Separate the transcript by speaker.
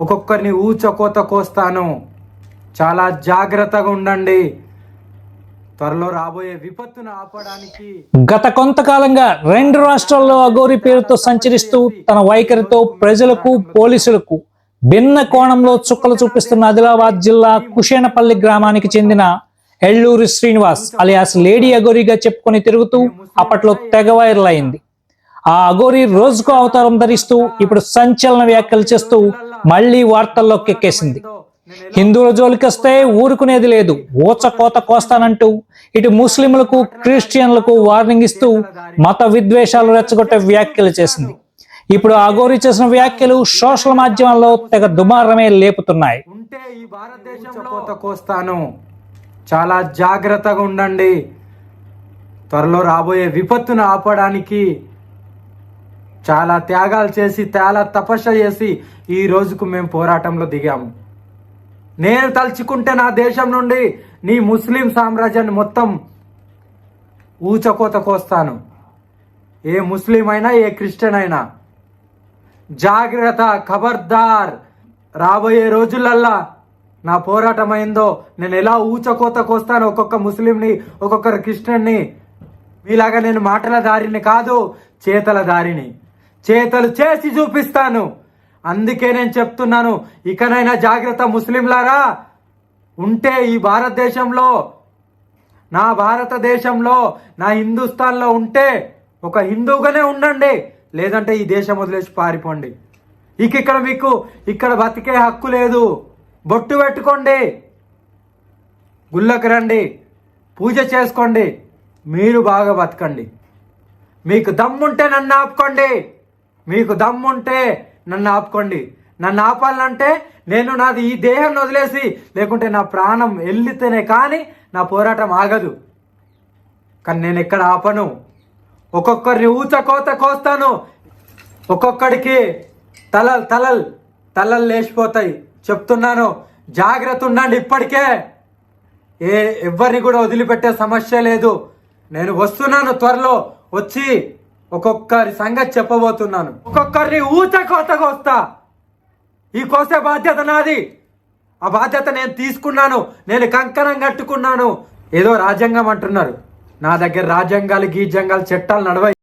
Speaker 1: ఒక్కొక్కరిని ఊచకోత కోస్తాను. చాలా జాగ్రత్తగా ఉండండి. త్వరలో రాబోయే విపత్తును ఆపడానికి
Speaker 2: గత కొంతకాలంగా రెండు రాష్ట్రాల్లో అఘోరి పేరుతో సంచరిస్తూ తన వైఖరితో ప్రజలకు పోలీసులకు భిన్న కోణంలో చుక్కలు చూపిస్తున్న ఆదిలాబాద్ జిల్లా కుషేనపల్లి గ్రామానికి చెందిన ఎల్లూరి శ్రీనివాస్ అలియాస్ లేడీ అఘోరిగా చెప్పుకొని తిరుగుతూ అప్పట్లో తెగ వైరల్ అయింది. ఆ అఘోరి రోజుకు అవతారం ధరిస్తూ ఇప్పుడు సంచలన వ్యాఖ్యలు చేస్తూ మళ్ళీ వార్తల్లోకి ఎక్కేసింది. హిందువుల జోలికొస్తే ఊరుకునేది లేదు. ఊచ కోత కోస్తానంటూ ఇటు ముస్లింలకు క్రిస్టియన్లకు వార్నింగ్ ఇస్తూ మత విద్వేషాలు రెచ్చగొట్టే వ్యాఖ్యలు చేసింది. ఇప్పుడు అఘోరి చేసిన వ్యాఖ్యలు సోషల్ మాధ్యమాల్లో తెగ దుమారమే లేపుతున్నాయి.
Speaker 1: ఉంటే ఈ భారతదేశంలో కోత కోస్తాను. చాలా జాగ్రత్తగా ఉండండి. త్వరలో రాబోయే విపత్తును ఆపడానికి చాలా త్యాగాలు చేసి చాలా తపస్స చేసి ఈ రోజుకు మేము పోరాటంలో దిగాము. నేను తలుచుకుంటే నా దేశం నుండి నీ ముస్లిం సామ్రాజ్యాన్ని మొత్తం ఊచకోత కోస్తాను. ఏ ముస్లిం అయినా ఏ క్రిస్టియన్ అయినా జాగ్రత్త ఖబర్దార్. రాబోయే రోజులల్లా నా పోరాటం అయిందో నేను ఎలా ఊచకోత కోస్తాను ఒక్కొక్క ముస్లింని ఒక్కొక్కరు క్రిస్టియన్ని? మీలాగా నేను మాటల దారిని కాదు చేతల దారిని. చేతలు చేసి చూపిస్తాను. అందుకే నేను చెప్తున్నాను ఇకనైనా జాగ్రత్త ముస్లింలారా. ఉంటే ఈ భారతదేశంలో నా భారతదేశంలో నా హిందుస్థాన్లో ఉంటే ఒక హిందువుగానే ఉండండి. లేదంటే ఈ దేశం వదిలేసి పారిపోండి. ఇక ఇక్కడ మీకు ఇక్కడ బతికే హక్కు లేదు. బొట్టు పెట్టుకోండి. గుళ్ళకి రండి. పూజ చేసుకోండి. మీరు బాగా బతకండి. మీకు దమ్ముంటే నన్ను ఆపుకోండి. మీకు దమ్ముంటే నన్ను ఆపుకోండి. నన్ను ఆపాలంటే నేను నాది ఈ దేహం వదిలేసి లేకుంటే నా ప్రాణం వెళ్ళితేనే కానీ నా పోరాటం ఆగదు. కానీ నేను ఎక్కడ ఆపను? ఒక్కొక్కరిని ఊచ కోత కోస్తాను. ఒక్కొక్కడికి తలల్ తలల్ తలలు లేచిపోతాయి. చెప్తున్నాను జాగ్రత్త ఉండండి ఇప్పటికే. ఏ ఎవరిని కూడా వదిలిపెట్టే సమస్య లేదు. నేను వస్తున్నాను త్వరలో వచ్చి ఒక్కొక్కరి సంగతి చెప్పబోతున్నాను. ఒక్కొక్కరిని ఊత కోత వస్తా. ఈ కోసే బాధ్యత నాది. ఆ బాధ్యత నేను తీసుకున్నాను. నేను కంకణం కట్టుకున్నాను. ఏదో రాజ్యాంగం అంటున్నారు. నా దగ్గర రాజ్యాంగాలు గీజ్యాంగాలు చట్టాలు నడవాయి